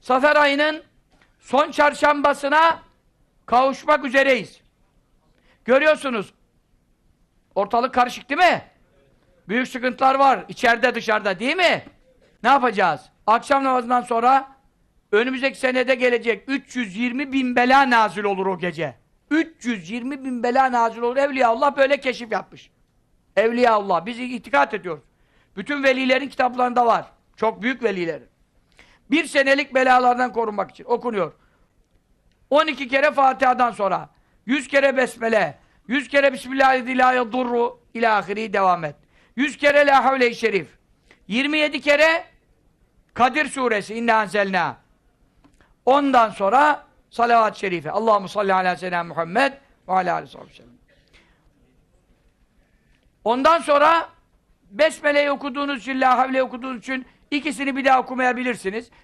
Safer ayının son çarşambasına kavuşmak üzereyiz. Görüyorsunuz. Ortalık karışık değil mi? Büyük sıkıntılar var. içeride dışarıda değil mi? Ne yapacağız? Akşam namazından sonra önümüzdeki senede gelecek 320 bin bela nazil olur o gece. 320 bin bela nazil olur. Evliya Allah böyle keşif yapmış. Evliya Allah. Biz itikat ediyoruz. Bütün velilerin kitaplarında var. Çok büyük velilerin. Bir senelik belalardan korunmak için okunuyor. 12 kere Fatiha'dan sonra 100 kere Besmele 100 kere Bismillahirrahmanirrahim ila ahiri devam et. 100 kere La Havle-i Şerif 27 kere Kadir suresi inna anzelna ondan sonra salavat-ı şerife Allahu salli ala seyyidina Muhammed ve ala aleyhi ve sellem ondan sonra Besmele'yi okuduğunuz için La Havle okuduğunuz için ikisini bir daha okumayabilirsiniz